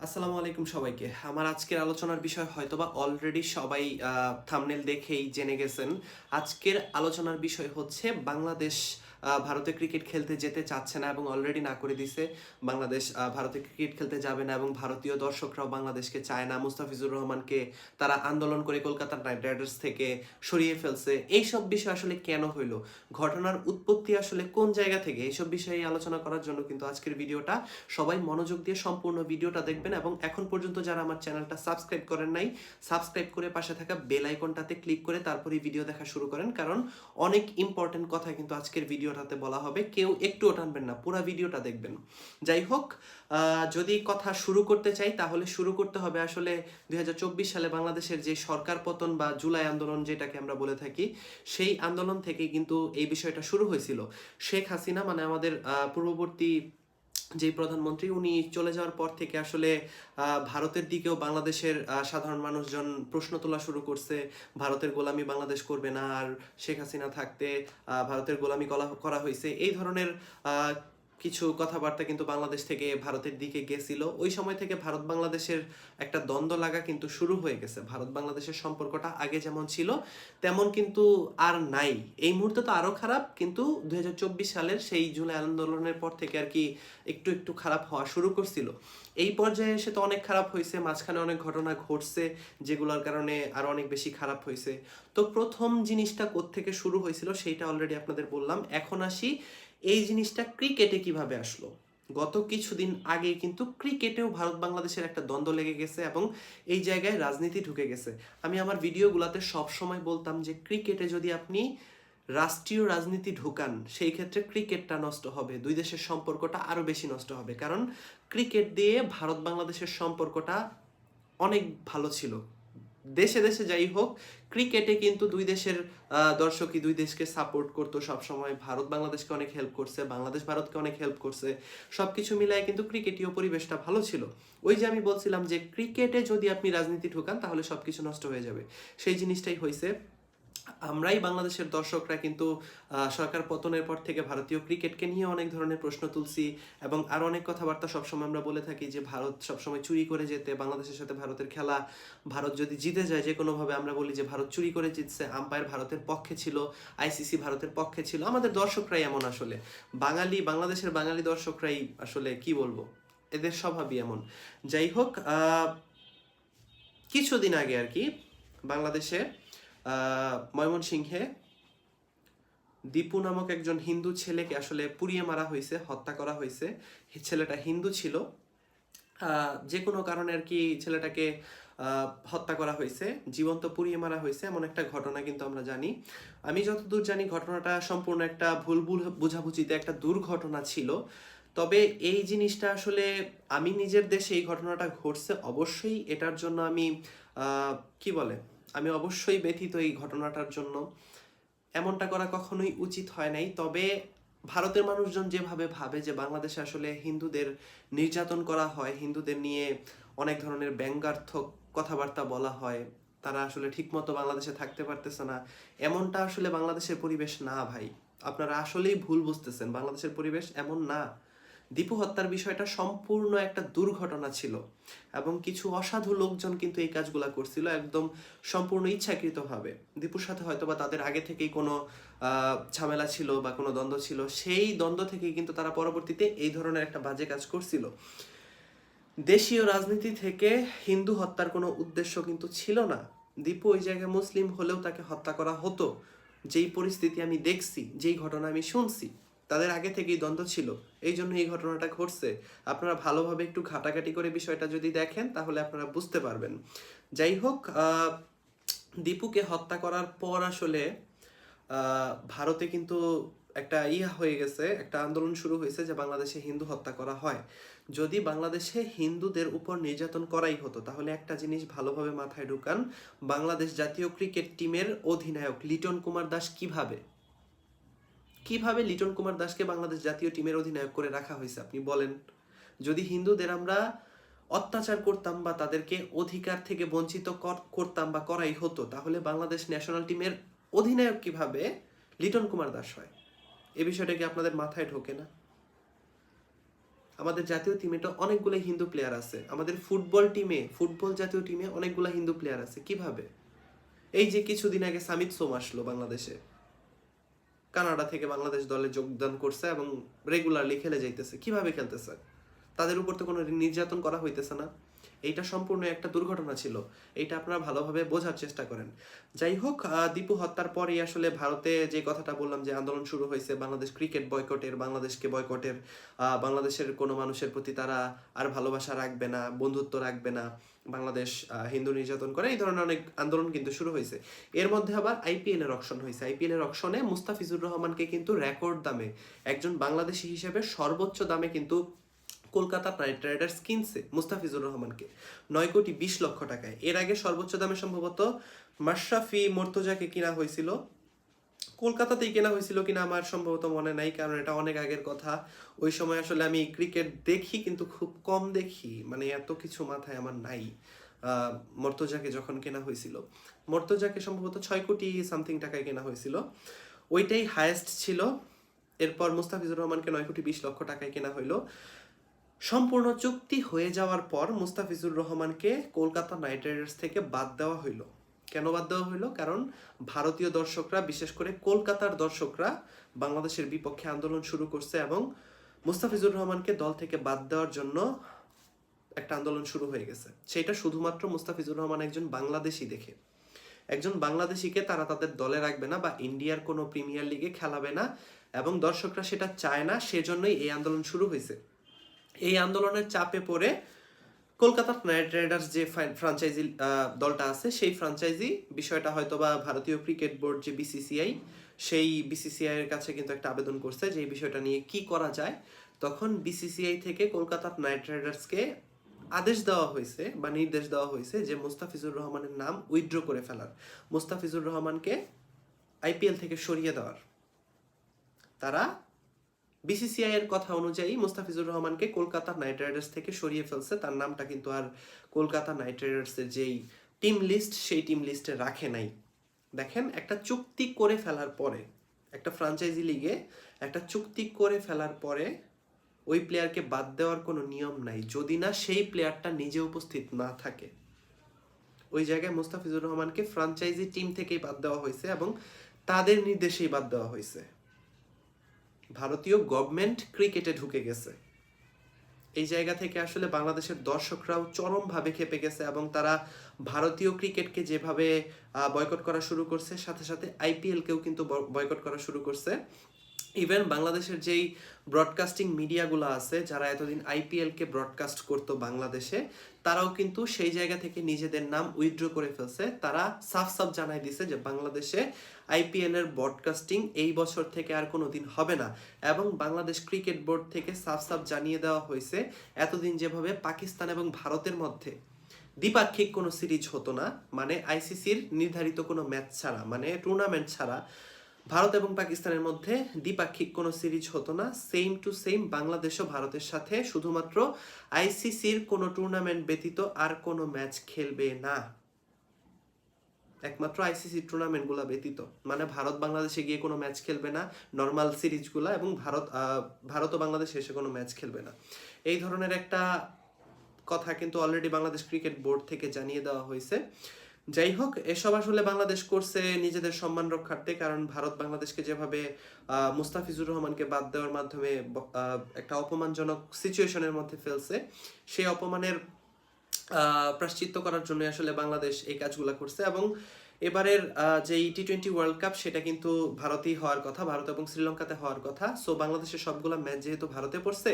আসসালামু আলাইকুম সবাইকে। আমার আজকের আলোচনার বিষয় হয়তোবা অলরেডি সবাই থামনেল দেখেই জেনে গেছেন। আজকের আলোচনার বিষয় হচ্ছে বাংলাদেশ ভারতে ক্রিকেট খেলতে যেতে চাচ্ছে না এবং অলরেডি না করে দিছে। বাংলাদেশ ভারতে ক্রিকেট খেলতে যাবে না এবং ভারতীয় দর্শকরাও বাংলাদেশকে চায় না। মুস্তাফিজুর রহমানকে তারা আন্দোলন করে কলকাতা নাইট রাইডার্স থেকে সরিয়ে ফেলছে। এইসব বিষয় আসলে কেন হইল? ঘটনার উৎপত্তি আসলে কোন জায়গা থেকে? এইসব বিষয়ে আলোচনা করার জন্য কিন্তু আজকের ভিডিওটা। সবাই মনোযোগ দিয়ে সম্পূর্ণ ভিডিওটা দেখবেন এবং এখন পর্যন্ত যারা আমার চ্যানেলটা সাবস্ক্রাইব করেন নাই, সাবস্ক্রাইব করে পাশে থাকা বেল আইকনটাতে ক্লিক করে তারপরে ভিডিও দেখা শুরু করেন। কারণ অনেক ইম্পর্টেন্ট কথা কিন্তু আজকের ভিডিওটাতে বলা হবে, কেউ একটুও টানবেন না, পুরো ভিডিওটা দেখবেন। যাই হোক যদি কথা শুরু করতে চাই, তাহলে শুরু করতে হবে আসলে দুই হাজার চব্বিশ সালে বাংলাদেশের যে সরকার পতন বা জুলাই আন্দোলন যেটাকে আমরা বলে থাকি, সেই আন্দোলন থেকে কিন্তু এই বিষয়টা শুরু হয়েছিল। শেখ হাসিনা মানে আমাদের পূর্ববর্তী যে প্রধানমন্ত্রী, উনি চলে যাওয়ার পর থেকে আসলে ভারতের দিকেও বাংলাদেশের সাধারণ মানুষজন প্রশ্ন তোলা শুরু করছে, ভারতের গোলামি বাংলাদেশ করবে না, আর শেখ হাসিনা থাকতে ভারতের গোলামি করা হয়েছে এই ধরনের কিছু কথাবার্তা কিন্তু বাংলাদেশ থেকে ভারতের দিকে গেছিল। ওই সময় থেকে ভারত বাংলাদেশের একটা দ্বন্দ্ব লাগা কিন্তু শুরু হয়ে গেছে। ভারত বাংলাদেশের সম্পর্কটা আগে যেমন ছিল, তেমন কিন্তু আর নাই। এই মুহূর্তে তো আরও খারাপ, কিন্তু দুই হাজার চব্বিশ সালের সেই জুলাই আন্দোলনের পর থেকে আর কি একটু একটু খারাপ হওয়া শুরু করছিল। এই পর্যায়ে এসে তো অনেক খারাপ হয়েছে, মাঝখানে অনেক ঘটনা ঘটছে, যেগুলোর কারণে আরও অনেক বেশি খারাপ হয়েছে। তো প্রথম জিনিসটা থেকে শুরু হয়েছিল, সেইটা অলরেডি আপনাদের বললাম। এখন আসি এই জিনিসটা ক্রিকেটে কীভাবে আসলো? গত কিছুদিন আগে কিন্তু ক্রিকেটেও ভারত বাংলাদেশের একটা দ্বন্দ্ব লেগে গেছে এবং এই জায়গায় রাজনীতি ঢুকে গেছে। আমি আমার ভিডিওগুলোতে সব সময় বলতাম যে ক্রিকেটে যদি আপনি রাষ্ট্রীয় রাজনীতি ঢুকান, সেই ক্ষেত্রে ক্রিকেটটা নষ্ট হবে, দুই দেশের সম্পর্কটা আরও বেশি নষ্ট হবে। কারণ ক্রিকেট দিয়ে ভারত বাংলাদেশের সম্পর্কটা অনেক ভালো ছিল। দেশে দেশে যাই হোক ক্রিকেটে কিন্তু দুই দেশের দর্শকই দুই দেশকে সাপোর্ট করতো সবসময়। ভারত বাংলাদেশকে অনেক হেল্প করছে, বাংলাদেশ ভারতকে অনেক হেল্প করছে। সব কিছু মিলায় কিন্তু ক্রিকেটীয় পরিবেশটা ভালো ছিল। ওই যে আমি বলছিলাম যে ক্রিকেটে যদি আপনি রাজনীতি ঢোকান তাহলে সবকিছু নষ্ট হয়ে যাবে। সেই জিনিসটাই হয়েছে আমরাই বাংলাদেশের দর্শকরা কিন্তু সরকার পতনের পর থেকে ভারতীয় ক্রিকেটকে নিয়ে অনেক ধরনের প্রশ্ন তুলছি এবং আরও অনেক কথাবার্তা সবসময় আমরা বলে থাকি যে, ভারত সবসময় চুরি করে যেতে, বাংলাদেশের সাথে ভারতের খেলা, ভারত যদি জিতে যায়, যে কোনোভাবে আমরা বলি যে, ভারত চুরি করে জিতছে আম্পায়ার ভারতের পক্ষে ছিল আইসিসি ভারতের পক্ষে ছিল, আমাদের দর্শকরাই এমন আসলে। বাঙালি, বাংলাদেশের বাঙালি দর্শকরাই আসলে কি বলব? এদের স্বভাবই এমন। যাই হোক কিছুদিন আগে আর কি, বাংলাদেশে ময়মনসিংহে দীপু নামক একজন হিন্দু ছেলেকে আসলে পুড়িয়ে মারা হয়েছে, হত্যা করা হয়েছে। ছেলেটা হিন্দু ছিল। যে কোনো কারণে আর কি ছেলেটাকে হত্যা করা হয়েছে, জীবন্ত পুড়িয়ে মারা হয়েছে, এমন একটা ঘটনা কিন্তু আমরা জানি। আমি যতদূর জানি ঘটনাটা সম্পূর্ণ একটা ভুল ভুল বুঝাবুঝিতে একটা দুর্ঘটনা ছিল। তবে এই জিনিসটা আসলে আমি নিজের দেশে এই ঘটনাটা ঘটছে, অবশ্যই এটার জন্য আমি কি বলে? আমি অবশ্যই ব্যথিত এই ঘটনাটার জন্য। এমনটা করা কখনোই উচিত হয় নাই। তবে ভারতের মানুষজন যেভাবে ভাবে যে বাংলাদেশে আসলে হিন্দুদের নির্যাতন করা হয়, হিন্দুদের নিয়ে অনেক ধরনের ব্যঙ্গার্থক কথাবার্তা বলা হয়, তারা আসলে ঠিকমতো বাংলাদেশে থাকতে পারতেছে না। এমনটা আসলে বাংলাদেশের পরিবেশ না ভাই। আপনারা আসলেই ভুল বুঝতেছেন। বাংলাদেশের পরিবেশ এমন না। দীপু হত্যার বিষয়টা সম্পূর্ণ একটা দুর্ঘটনা ছিল এবং কিছু অসাধু লোকজন কিন্তু এই কাজগুলা করছিল একদম সম্পূর্ণ ইচ্ছাকৃতভাবে। দীপুর সাথে হয়তোবা তাদের আগে থেকেই কোনো ঝামেলা ছিল বা কোনো দ্বন্দ্ব ছিল, সেই দ্বন্দ্ব থেকেই কিন্তু তারা পরবর্তীতে এই ধরনের একটা বাজে কাজ করছিল। দেশীয় রাজনীতি থেকে হিন্দু হত্যার কোনো উদ্দেশ্য কিন্তু ছিল না। দীপু ওই জায়গায় মুসলিম হলেও তাকে হত্যা করা হতো। যেই পরিস্থিতি আমি দেখছি, যেই ঘটনা আমি শুনছি তাদের আগে থেকেই দ্বন্দ্ব ছিল। এই জন্য এই ঘটনাটা ঘটছে। আপনারা ভালোভাবে একটু ঘাটাঘাটি করে বিষয়টা যদি দেখেন, তাহলে আপনারা বুঝতে পারবেন। যাই হোক দীপুকে হত্যা করার পর আসলে ভারতে কিন্তু একটা ইয়া হয়ে গেছে, একটা আন্দোলন শুরু হয়েছে যে বাংলাদেশে হিন্দু হত্যা করা হয়। যদি বাংলাদেশে হিন্দুদের উপর নির্যাতন করাই হতো, তাহলে একটা জিনিস ভালোভাবে মাথায় ঢুকান, বাংলাদেশ জাতীয় ক্রিকেট টিমের অধিনায়ক লিটন কুমার দাস কীভাবে? কীভাবে লিটন কুমার দাসকে বাংলাদেশ জাতীয় টিমের অধিনায়ক করে রাখা হয়েছে, আপনি বলেন। যদি হিন্দুদের আমরা অত্যাচার করতাম বা তাদেরকে অধিকার থেকে বঞ্চিত করতাম বা করাই হতো, তাহলে বাংলাদেশ ন্যাশনাল টিমের অধিনায়ক কীভাবে লিটন কুমার দাস হয়? এ বিষয়টা কি আপনাদের মাথায় ঢোকে না? আমাদের জাতীয় টিমে তো অনেকগুলো হিন্দু প্লেয়ার আছে। আমাদের ফুটবল টিমে, ফুটবল জাতীয় টিমে অনেকগুলো হিন্দু প্লেয়ার আছে। কীভাবে? এই যে কিছুদিন আগে সামিত সোম আসলো বাংলাদেশে। কানাডা থেকে বাংলাদেশ দলে যোগদান করছে এবং রেগুলারলি খেলে যাইতেছে। কীভাবে খেলতেছে? তাদের উপর তো কোনো নির্যাতন করা হইতেছে না। এইটা সম্পূর্ণ একটা দুর্ঘটনা ছিল। এইটা আপনারা ভালোভাবে বোঝার চেষ্টা করেন। যাই হোক দীপু হত্যার পরেই আসলে ভারতে যে কথাটা বললাম যে আন্দোলন শুরু হয়েছে, বাংলাদেশ ক্রিকেট বয়কটের, বাংলাদেশকে বয়কটের বাংলাদেশের কোনো মানুষের প্রতি তারা আর ভালোবাসা রাখবে না, বন্ধুত্ব রাখবে না, বাংলাদেশ হিন্দু নির্যাতন করে, এই ধরনের অনেক আন্দোলন কিন্তু শুরু হয়েছে। এর মধ্যে আবার আইপিএল এর অকশন হয়েছে। আইপিএল এর অকশনে মুস্তাফিজুর রহমানকে কিন্তু রেকর্ড দামে একজন বাংলাদেশি হিসেবে সর্বোচ্চ দামে কিন্তু কলকাতা নাইট রাইডার্স কিনছে মুস্তাফিজুর রহমানকে। নয় কোটি বিশ লক্ষ টাকায়। এর আগে সর্বোচ্চ দামে সম্ভবত মাশরাফি মর্তজাকে কিনা হয়েছিল। কলকাতাতেই কেনা হয়েছিল কিনা আমার সম্ভবত মনে নাই, কারণ এটা অনেক আগের কথা। ওই সময় আসলে আমি ক্রিকেট দেখি, কিন্তু খুব কম দেখি। মানে এত কিছু মাথায় আমার নাই মর্তজাকে যখন কেনা হয়েছিল। মর্তজাকে সম্ভবত ছয় কোটি সামথিং টাকায় কেনা হয়েছিল। ওইটাই হায়েস্ট ছিল। এরপর মুস্তাফিজুর রহমানকে নয় কোটি বিশ লক্ষ টাকায় কেনা হইল। সম্পূর্ণ চুক্তি হয়ে যাওয়ার পর মুস্তাফিজুর রহমানকে কলকাতা নাইট রাইডার্স থেকে বাদ দেওয়া হইল। কেন বাদ দেওয়া হইল? কারণ ভারতীয় দর্শকরা, বিশেষ করে কলকাতার দর্শকরা, বাংলাদেশের বিপক্ষে আন্দোলন শুরু করছে এবং মুস্তাফিজুর রহমানকে দল থেকে বাদ দেওয়ার জন্য একটা আন্দোলন শুরু হয়ে গেছে। সেটা শুধুমাত্র মুস্তাফিজুর রহমান একজন বাংলাদেশি দেখে। একজন বাংলাদেশিকে তারা তাদের দলে রাখবে না বা ইন্ডিয়ার কোনো প্রিমিয়ার লিগে খেলাবে না এবং দর্শকরা সেটা চায় না, সেজন্যই এই আন্দোলন শুরু হয়েছে। এই আন্দোলনের চাপে পড়ে কলকাতা নাইট রাইডার্স যে ফ্রাঞ্চাইজি দলটা আছে, সেই ফ্রাঞ্চাইজি বিষয়টা হয়তো বা ভারতীয় ক্রিকেট বোর্ড যে বিসিসিআই সেই বিসিসিআই এর কাছে কিন্তু একটা আবেদন করছে যে এই বিষয়টা নিয়ে কি করা যায়। তখন বিসিসিআই থেকে কলকাতা নাইট রাইডার্সকে আদেশ দেওয়া হয়েছে বা নির্দেশ দেওয়া হয়েছে যে মুস্তাফিজুর রহমানের নাম উইথড্র করে ফেলার। মুস্তাফিজুর রহমানকে আইপিএল থেকে সরিয়ে দেওয়ার। তারা বিসিসিআই এর কথা অনুযায়ী মুস্তাফিজুর রহমানকে কলকাতা নাইট রাইডার্স থেকে সরিয়ে ফেলছে। তার নামটা কিন্তু আর কলকাতা নাইট রাইডার্সের যেই টিম লিস্ট, সেই টিম লিস্টে রাখে নাই। দেখেন, একটা চুক্তি করে ফেলার পরে, একটা ফ্রাঞ্চাইজি লিগে একটা চুক্তি করে ফেলার পরে ওই প্লেয়ারকে বাদ দেওয়ার কোনো নিয়ম নাই, যদি না সেই প্লেয়ারটা নিজে উপস্থিত না থাকে। ওই জায়গায় মুস্তাফিজুর রহমানকে ফ্রাঞ্চাইজি টিম থেকেই বাদ দেওয়া হয়েছে এবং তাদের নির্দেশেই বাদ দেওয়া হয়েছে। ভারতীয় গভর্নমেন্ট ক্রিকেটে ঢুকে গেছে। এই জায়গা থেকে আসলে বাংলাদেশের দর্শকরাও চরমভাবে খেপে গেছে এবং তারা ভারতীয় ক্রিকেটকে যেভাবে বয়কট করা শুরু করছে, সাথে সাথে আইপিএলকেও কিন্তু বয়কট করা শুরু করছে। ইভেন বাংলাদেশের যেই ব্রডকাস্টিং মিডিয়াগুলো আছে, যারা এতদিন আইপিএলকে ব্রডকাস্ট করতো বাংলাদেশে, তারাও কিন্তু সেই জায়গা থেকে নিজেদের নাম উইথড্র করে ফেলছে। তারা সাফ সাফ জানাই দিছে যে বাংলাদেশে আইপিএল এর ব্রডকাস্টিং এই বছর থেকে আর কোনো দিন হবে না। এবং বাংলাদেশ ক্রিকেট বোর্ড থেকে সাফ সাফ জানিয়ে দেওয়া হয়েছে, এতদিন যেভাবে পাকিস্তান এবং ভারতের মধ্যে দ্বিপাক্ষিক কোনো সিরিজ হতো না মানে আইসিসির নির্ধারিত কোনো ম্যাচ ছাড়া মানে টুর্নামেন্ট ছাড়া ভারত এবং পাকিস্তানের মধ্যে দ্বিপাক্ষিক কোনো সিরিজ হতো না। সেম টু সেম বাংলাদেশও ভারতের সাথে শুধুমাত্র আইসিসির কোনো টুর্নামেন্ট ব্যতীত আর কোনো ম্যাচ খেলবে না। একমাত্র আইসিসি টুর্নামেন্টগুলো ব্যতীত। মানে ভারত বাংলাদেশে গিয়ে কোনো ম্যাচ খেলবে না নর্মাল সিরিজগুলো এবং ভারত ভারত ও বাংলাদেশ এসে কোনো ম্যাচ খেলবে না। এই ধরনের একটা কথা কিন্তু অলরেডি বাংলাদেশ ক্রিকেট বোর্ড থেকে জানিয়ে দেওয়া হয়েছে। যাই হোক, এসব আসলে বাংলাদেশ করছে নিজেদের সম্মান রক্ষার্থে, কারণ ভারত বাংলাদেশকে যেভাবে মুস্তাফিজুর রহমানকে বাদ দেওয়ার মাধ্যমে একটা অপমানজনক সিচুয়েশনের মধ্যে ফেলছে। সেই অপমানের প্রাশ্চিত্য করার জন্য আসলে বাংলাদেশ এই কাজগুলো করছে এবং এবারের যে টি টোয়েন্টি ওয়ার্ল্ড কাপ সেটা কিন্তু ভারতেই হওয়ার কথা, ভারত এবং শ্রীলঙ্কাতে হওয়ার কথা। সো বাংলাদেশের সবগুলো ম্যাচ যেহেতু ভারতে পড়ছে,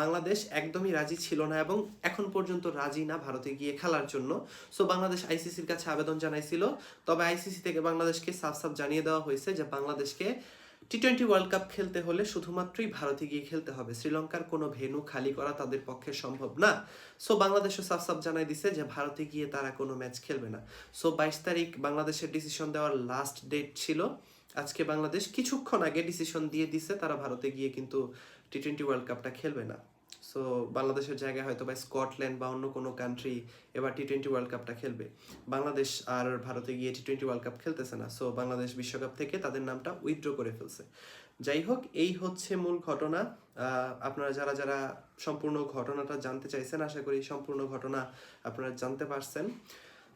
বাংলাদেশ একদমই রাজি ছিল না এবং এখন পর্যন্ত রাজি না ভারতে গিয়ে খেলার জন্য। সো বাংলাদেশ আইসিসির কাছে আবেদন জানাইছিল। তবে আইসিসি থেকে বাংলাদেশকে সাফ সাফ জানিয়ে দেওয়া হয়েছে যে বাংলাদেশকে টি টোয়েন্টি ওয়ার্ল্ড কাপ খেলতে হলে শুধুমাত্রই ভারতে গিয়ে খেলতে হবে। শ্রীলঙ্কার কোনো ভেনু খালি করা তাদের পক্ষে সম্ভব না। সো বাংলাদেশও সাফ সাফ জানাই দিছে যে, ভারতে গিয়ে তারা কোনো ম্যাচ খেলবে না। সো বাইশ তারিখ বাংলাদেশের ডিসিশন দেওয়ার লাস্ট ডেট ছিল। আজকে বাংলাদেশ কিছুক্ষণ আগে ডিসিশন দিয়ে দিছে, তারা ভারতে গিয়ে কিন্তু টি টোয়েন্টি ওয়ার্ল্ড কাপটা খেলবে না। সো বাংলাদেশের জায়গায় হয়তো বা স্কটল্যান্ড বা অন্য কোনো কান্ট্রি এবার টি টোয়েন্টি ওয়ার্ল্ড কাপটা খেলবে। বাংলাদেশ আর ভারতে গিয়ে টি টোয়েন্টি ওয়ার্ল্ড কাপ খেলতেছে না। সো বাংলাদেশ বিশ্বকাপ থেকে তাদের নামটা উইথড্র করে ফেলছে। যাই হোক, এই হচ্ছে মূল ঘটনা। আপনারা যারা যারা সম্পূর্ণ ঘটনাটা জানতে চাইছেন, আশা করি সম্পূর্ণ ঘটনা আপনারা জানতে পারছেন।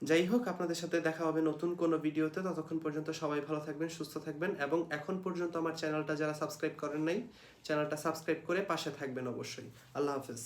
যাই হোক, আপনাদের সাথে দেখা হবে নতুন কোনো ভিডিওতে। ততক্ষণ পর্যন্ত সবাই ভালো থাকবেন, সুস্থ থাকবেন এবং এখন পর্যন্ত আমার চ্যানেলটা যারা সাবস্ক্রাইব করেন নাই, চ্যানেলটা সাবস্ক্রাইব করে পাশে থাকবেন অবশ্যই। আল্লাহ হাফেজ।